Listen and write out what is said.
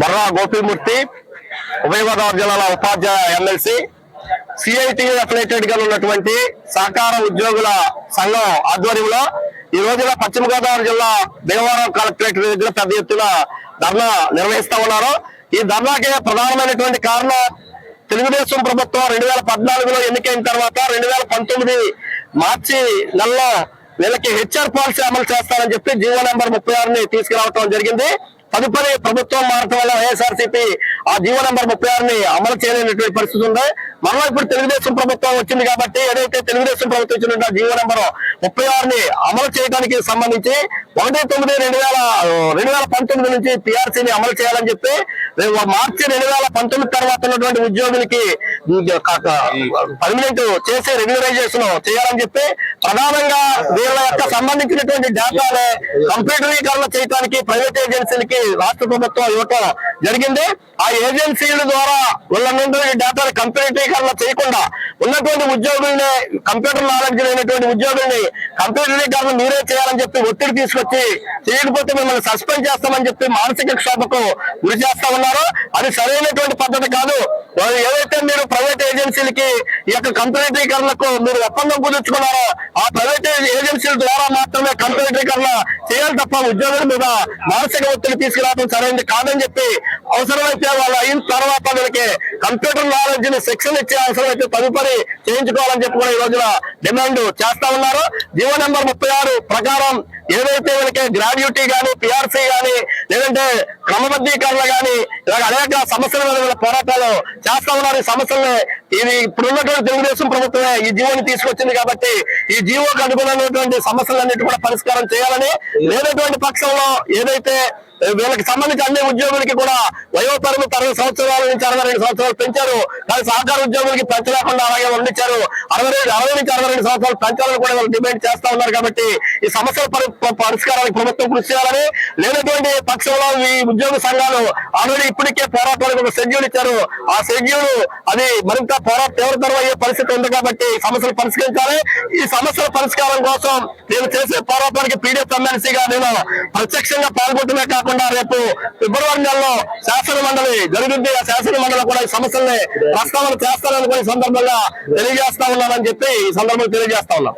బర్రా గోపిమూర్తి ఉభయ గోదావరి జిల్లాల ఉపాధ్యాయ MLC CIT అఫిలేటెడ్గా ఉన్నటువంటి సహకార ఉద్యోగుల సంఘం ఆధ్వర్యంలో ఈ రోజున పశ్చిమ గోదావరి జిల్లా దేవవరం కలెక్టరేట్ దగ్గర పెద్ద ఎత్తున ధర్నా నిర్వహిస్తా ఉన్నారు. ఈ ధర్నాకి ప్రధానమైనటువంటి కారణం తెలుగుదేశం ప్రభుత్వం రెండు వేల పద్నాలుగులో ఎన్నికైన తర్వాత రెండు వేల పంతొమ్మిది మార్చి నెలలో వీళ్ళకి హెచ్ఆర్ పాలసీ అమలు చేస్తారని చెప్పి జీవో నెంబర్ ముప్పై ఆరుని తీసుకురావటం జరిగింది. తదుపరి ప్రభుత్వం మారటం వల్ల వైఎస్ఆర్సీపీ ఆ జీవో నెంబర్ ముప్పై ఆరుని అమలు చేయలేనటువంటి పరిస్థితి ఉంది. మరలా ఇప్పుడు తెలుగుదేశం ప్రభుత్వం వచ్చింది కాబట్టి ఏదైతే తెలుగుదేశం ప్రభుత్వం ఇచ్చినటువంటి జీవో నెంబర్ ముప్పై ఆరుని అమలు చేయడానికి సంబంధించి ఒకటి తొమ్మిది రెండు వేల రెండు వేల పంతొమ్మిది నుంచి పిఆర్సీని అమలు చేయాలని చెప్పి మార్చి రెండు వేల పంతొమ్మిది తర్వాత ఉన్నటువంటి ఉద్యోగులకి పర్మనెంట్ చేసే రెగ్యులరైజేషన్ చేయాలని చెప్పి ప్రధానంగా వీళ్ళ యొక్క సంబంధించినటువంటి డేటాని కంప్యూటరీకరణ చేయడానికి ప్రైవేట్ ఏజెన్సీలకి రాష్ట్ర ప్రభుత్వం యువత జరిగింది. ఆ ఏజెన్సీల ద్వారా వీళ్ళందరూ నుండి కంప్యూటరీకరణ చేయకుండా ఉన్నటువంటి ఉద్యోగుల్ని కంప్యూటర్ నాలెడ్జ్ లేనటువంటి ఉద్యోగుల్ని కంప్యూటరీకరణ మీరే చేయాలని చెప్పి ఒత్తిడి తీసుకొచ్చి చేయకపోతే మిమ్మల్ని సస్పెండ్ చేస్తామని చెప్పి మానసిక క్షోభకు గురి చేస్తా ఉన్నారు. అది సరైనటువంటి పద్ధతి కాదు. ఏదైతే మీరు ప్రైవేట్ ఏజెన్సీలకి ఈ యొక్క కంపెనీకరణకు మీరు ఒప్పందం కుదుర్చుకున్నారో ఆ ప్రైవేట్ ఏజెన్సీల ద్వారా మాత్రమే కంపెనీకరణ చేయాలి తప్ప ఉద్యోగుల మీద మానసిక ఒత్తిడి తీసుకురావడం సరైనది కాదని చెప్పి అవసరమైతే వాళ్ళు అయిన తర్వాత వీళ్ళకి కంప్యూటర్ నాలెడ్జ్ని శిక్షణ ఇచ్చే అవసరం అయితే తదుపరి చేయించుకోవాలని చెప్పి కూడా ఈ రోజున డిమాండ్ చేస్తా ఉన్నారు. జీవో నెంబర్ ముప్పై ఆరు ప్రకారం ఏదైతే వీళ్ళకి గ్రాడ్యుటీ గాని పిఆర్సీ గాని లేదంటే క్రమబద్ధీకరణ గాని ఇలాగ అనేక సమస్యల మీద వీళ్ళ పోరాటాలు చేస్తా ఉన్నారు. ఈ సమస్యల్ని ఇది ఇప్పుడున్నటువంటి తెలుగుదేశం ప్రభుత్వమే ఈ జీవోని తీసుకొచ్చింది కాబట్టి ఈ జీవోకి అనుగుణమైనటువంటి సమస్యలన్నిటి కూడా పరిష్కారం చేయాలని లేనటువంటి పక్షంలో ఏదైతే వీళ్ళకి సంబంధించి అన్ని ఉద్యోగులకి కూడా వయో తరగతి సంవత్సరాల నుంచి అరవై రెండు సంవత్సరాలు పెంచారు. కానీ సహకార ఉద్యోగులకి పెంచలేకుండా అలాగే వండించారు. అరవై రెండు అరవై నుంచి అరవై రెండు సంవత్సరాలు పెంచాలని కూడా వాళ్ళు డిమాండ్ చేస్తా ఉన్నారు కాబట్టి ఈ సమస్యల పరిష్కారానికి ప్రభుత్వం కృషి చేయాలని లేనటువంటి పక్షంలో ఈ ఉద్యోగ సంఘాలు ఆల్రెడీ ఇప్పటికే పోరాటానికి ఒక షెడ్యూల్ ఇచ్చారు. ఆ షెడ్యూల్ అది మరింత పోరాట తీవ్రతరం అయ్యే పరిస్థితి ఉంది కాబట్టి సమస్యలు పరిష్కరించాలి. ఈ సమస్యల పరిష్కారం కోసం నేను చేసే పోరాటానికి పీడిఎఫ్ ఎమ్మెల్సీగా నేను ప్రత్యక్షంగా పాల్గొంటున్నా కాకుండా రేపు ఫిబ్రవరి నెలలో శాసన మండలి జరుగుతుంది ఆ శాసన మండలి కూడా ఈ సమస్యల్ని ప్రస్తావన చేస్తానని కూడా ఈ సందర్భంగా తెలియజేస్తా ఉన్నానని చెప్పి ఈ సందర్భంగా తెలియజేస్తా ఉన్నాం.